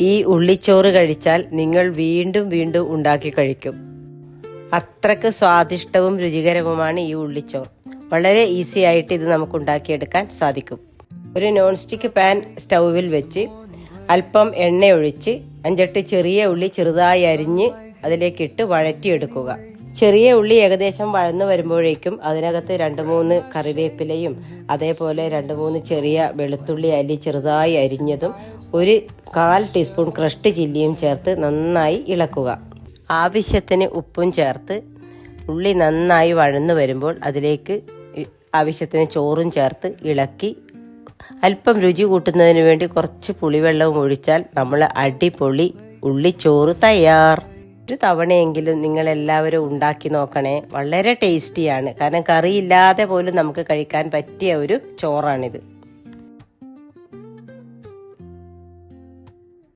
ഈ ഉള്ളിച്ചോറ് കഴിച്ചാൽ നിങ്ങൾ വീണ്ടും വീണ്ടും ഉണ്ടാക്കി കഴിക്കും. അത്രയ്ക്ക് സ്വാദിഷ്ടവും രുചികരവുമാണ് ഈ ഉള്ളിച്ചോറ്. വളരെ ഈസി ആയിട്ട് ഇത് നമുക്ക് ഉണ്ടാക്കിയെടുക്കാൻ സാധിക്കും. ഒരു നോൺ സ്റ്റിക്ക് പാൻ സ്റ്റൗവിൽ വെച്ച് അല്പം എണ്ണ ഒഴിച്ച് അഞ്ചെട്ട് ചെറിയ ഉള്ളി ചെറുതായി അരിഞ്ഞ് അതിലേക്കിട്ട് വഴറ്റിയെടുക്കുക. ചെറിയ ഉള്ളി ഏകദേശം വഴന്നു വരുമ്പോഴേക്കും അതിനകത്ത് രണ്ട് മൂന്ന് കറിവേപ്പിലയും അതേപോലെ രണ്ട് മൂന്ന് ചെറിയ വെളുത്തുള്ളി അല്ലി ചെറുതായി അരിഞ്ഞതും ഒരു കാൽ ടീസ്പൂൺ ക്രഷ്ഡ് ചില്ലിയും ചേർത്ത് നന്നായി ഇളക്കുക. ആവശ്യത്തിന് ഉപ്പും ചേർത്ത് ഉള്ളി നന്നായി വഴന്നു വരുമ്പോൾ അതിലേക്ക് ആവശ്യത്തിന് ചോറും ചേർത്ത് ഇളക്കി. അല്പം രുചി കൂട്ടുന്നതിന് വേണ്ടി കുറച്ച് പുളിവെള്ളവും ഒഴിച്ചാൽ നമ്മൾ അടിപൊളി ഉള്ളിച്ചോറ് തയ്യാർ. ഒരു തവണയെങ്കിലും നിങ്ങൾ എല്ലാവരും ഉണ്ടാക്കി നോക്കണേ. വളരെ ടേസ്റ്റിയാണ്. കാരണം കറിയില്ലാതെ പോലും നമുക്ക് കഴിക്കാൻ പറ്റിയ ഒരു ചോറാണിത്.